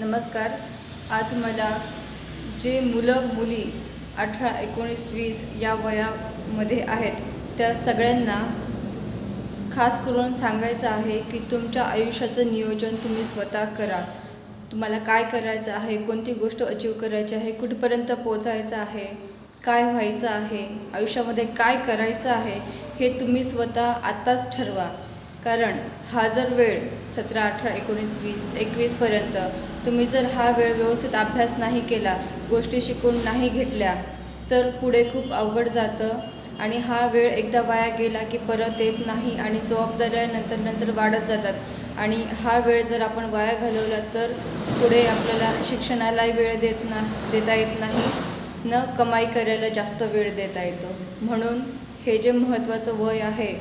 नमस्कार. आज मला जे मुलं मुली अठरा एकोणीस वीस या वयामध्ये आहेत त्या सगळ्यांना खास करून सांगायचं आहे की तुमच्या आयुष्याचं नियोजन तुम्ही स्वतः करा. तुम्हाला काय करायचं आहे कोणती गोष्ट अचीव करायची आहे कुठपर्यंत पोचायचं आहे काय व्हायचं आहे आयुष्यामध्ये काय करायचं आहे हे तुम्ही स्वतः आत्ताच ठरवा. कारण हा जर वेळ सतरा अठरा एकोणीस वीस एकवीसपर्यंत तुम्ही जर हा वेळ व्यवस्थित अभ्यास नाही केला गोष्टी शिकून नाही घेतल्या तर पुढे खूप अवघड जातं आणि हा वेळ एकदा वाया गेला की परत येत नाही आणि जबाबदाऱ्या नंतर नंतर वाढत जातात. आणि हा वेळ जर आपण वाया घालवला तर पुढे आपल्याला शिक्षणालाही वेळ देत ना देता येत नाही. न कमाई करायला जास्त वेळ देता येतो. म्हणून हे जे महत्त्वाचं वय आहे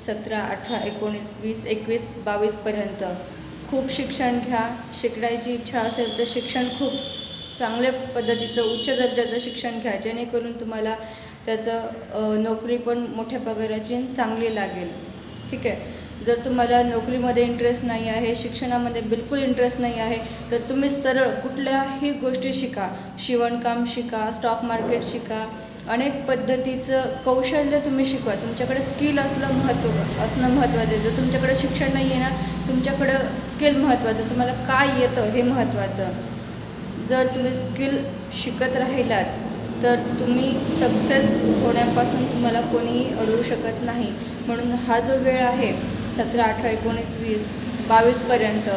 सतरा अठरा एकोणीस वीस एकवीस बावीसपर्यंत खूप शिक्षण घ्या. शिकण्याची इच्छा असेल तर शिक्षण खूप चांगल्या पद्धतीचं उच्च दर्जाचं शिक्षण घ्या. जेणेकरून तुम्हाला त्याचं नोकरी पण मोठ्या पगाराची चांगली लागेल. ठीक आहे? जर तुम्हाला नोकरीमध्ये इंटरेस्ट नाही आहे शिक्षणामध्ये बिलकुल इंटरेस्ट नाही आहे तर तुम्ही सरळ कुठल्याही गोष्टी शिका. शिवणकाम शिका स्टॉक मार्केट शिका. अनेक पद्धतीचं कौशल्य तुम्ही शिकवा. तुमच्याकडे स्किल असलं महत्त्व असणं महत्त्वाचं आहे जर तुमच्याकडे शिक्षण नाही आहे ना तुमच्याकडं स्किल महत्त्वाचं तुम्हाला काय येतं हे महत्त्वाचं जर तुम्ही स्किल शिकत राहिलात तर तुम्ही सक्सेस होण्यापासून तुम्हाला कोणीही अडवू शकत नाही. म्हणून हा जो वेळ आहे सतरा अठरा एकोणीस वीस बावीसपर्यंत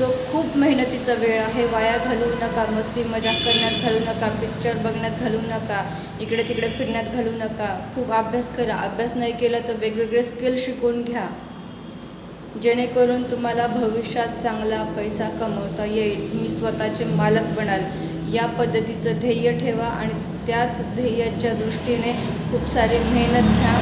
तो खूप मेहनतीचा वेळ आहे. वाया घालवू नका मस्ती मजाक करण्यात घालू नका पिक्चर बघण्यात घालू नका इकडे तिकडे फिरण्यात घालू नका. खूप अभ्यास करा. अभ्यास नाही केला तर वेगवेगळे स्किल शिकून घ्या. जेणेकरून तुम्हाला भविष्यात चांगला पैसा कमवता येईल. तुम्ही स्वतःचे मालक बनाल. या पद्धतीचं ध्येय ठेवा आणि त्याच ध्येयाच्या दृष्टीने खूप सारी मेहनत घ्या.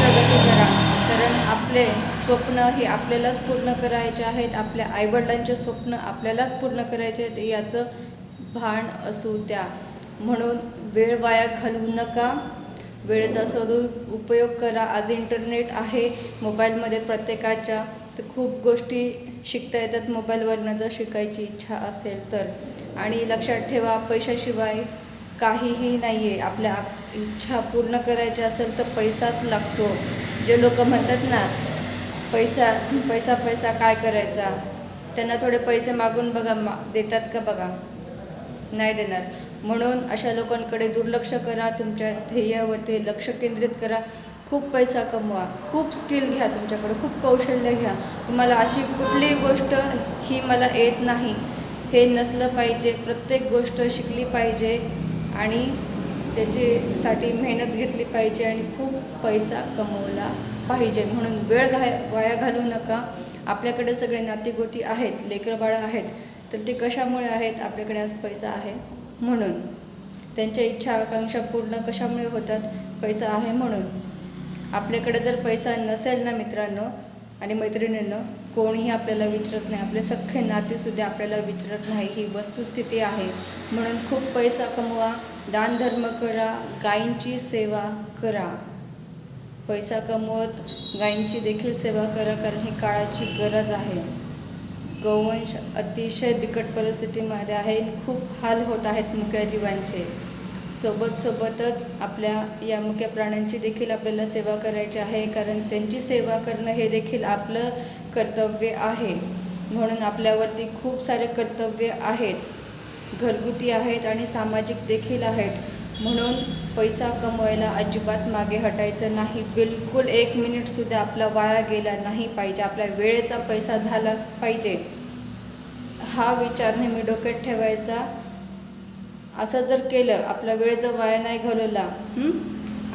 प्रगती करा. कारण आपले स्वप्न हे आपल्यालाच पूर्ण करायचे आहेत. आपल्या आईवडिलांचे स्वप्न आपल्यालाच पूर्ण करायचे आहेत. याचं भान असू द्या. म्हणून वेळ वाया घालवू नका. वेळेचा सदुपयोग करा. आज इंटरनेट आहे. मोबाईलमध्ये प्रत्येकाच्या तर खूप गोष्टी शिकता येतात. मोबाईलवरनं जर शिकायची इच्छा असेल तर. आणि लक्षात ठेवा पैशाशिवाय काहीही नाही आहे आपल्या इच्छा पूर्ण करायची असेल तर पैसाच लागतो. जे लोक म्हणतात ना पैसा पैसा पैसा काय करायचा? त्यांना थोडे पैसे मागून बघा मा देतात का बघा? नाही देणार. म्हणून अशा लोकांकडे दुर्लक्ष करा तुमच्या ध्येयावरती लक्ष केंद्रित करा. खूप पैसा कमवा खूप स्किल घ्या तुमच्याकडे खूप कौशल्य घ्या. तुम्हाला अशी कुठलीही गोष्ट ही मला येत नाही. हे नसलं पाहिजे प्रत्येक गोष्ट शिकली पाहिजे आणि त्याच्यासाठी मेहनत घेतली पाहिजे आणि खूप पैसा कमवला पाहिजे. म्हणून वेळ घा वाया घालू नका. आपल्याकडे सगळे नातेगोती आहेत लेकरबाळं आहेत तर ते कशामुळे आहेत? आपल्याकडे आज पैसा आहे म्हणून. त्यांच्या इच्छा आकांक्षा पूर्ण कशामुळे होतात? पैसा आहे म्हणून. आपल्याकडे जर पैसा नसेल ना मित्रांनो आणि मैत्रिणींनो कोणीही आपल्याला विचारत नाही. आपले सख्खे नातेसुद्धा आपल्याला विचारत नाही. ही वस्तुस्थिती आहे. म्हणून खूप पैसा कमवा. दानधर्म करा गायींची सेवा करा. पैसा कमवत गायींची देखील सेवा करा कारण ही काळाची गरज आहे. गोवंश अतिशय बिकट परिस्थितीमध्ये आहे. खूप हाल होत आहेत मुक्या जीवांचे. सोबत सोबतच आपल्या या मुक्या प्राण्यांची देखील आपल्याला सेवा करायची आहे कारण त्यांची सेवा करणं हे देखील आपलं कर्तव्य आहे. म्हणून आपल्यावरती खूप सारे कर्तव्य आहेत. घरगुती आहेत आणि सामाजिक देखील आहेत. म्हणून पैसा कमवायला अजिबात मागे हटायचं नाही. बिलकुल एक मिनिटसुद्धा आपला वाया गेला नाही पाहिजे. आपल्या वेळेचा पैसा झाला पाहिजे. हा विचार नेहमी डोक्यात ठेवायचा. असं जर केलं आपला वेळ जर वाया नाही घालवला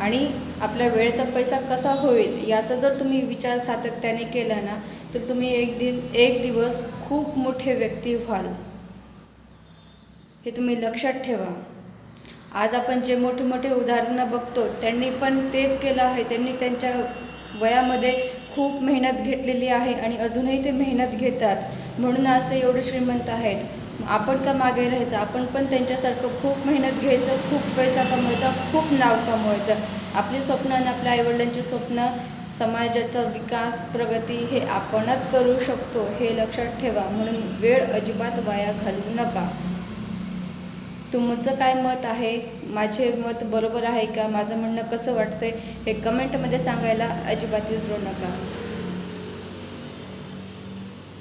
आणि आपल्या वेळेचा पैसा कसा होईल याचा जर तुम्ही विचार सातत्याने केला ना तर तुम्ही एक दिन एक दिवस खूप मोठे व्यक्ती व्हाल. हे तुम्ही लक्षात ठेवा. आज आपण जे मोठे मोठे उदाहरणं बघतो त्यांनी पण तेच केलं आहे. त्यांनी त्यांच्या वयामध्ये खूप मेहनत घेतलेली आहे आणि अजूनही ते मेहनत घेतात. म्हणून आज ते एवढे श्रीमंत आहेत. आपण का मागे राहायचं? आपण पण त्यांच्यासारखं खूप मेहनत घ्यायचं खूप पैसा कमवायचा खूप नाव कमवायचं. आपली स्वप्न आणि आपल्या आईवडिलांची स्वप्न समाजाचा विकास प्रगती हे आपणच करू शकतो हे लक्षात ठेवा. म्हणून वेळ अजिबात वाया घालू नका. तुमचं काय मत आहे? माझे मत बरोबर आहे का? माझं म्हणणं कसं वाटतंय? हे कमेंटमध्ये सांगायला अजिबात विसरू नका.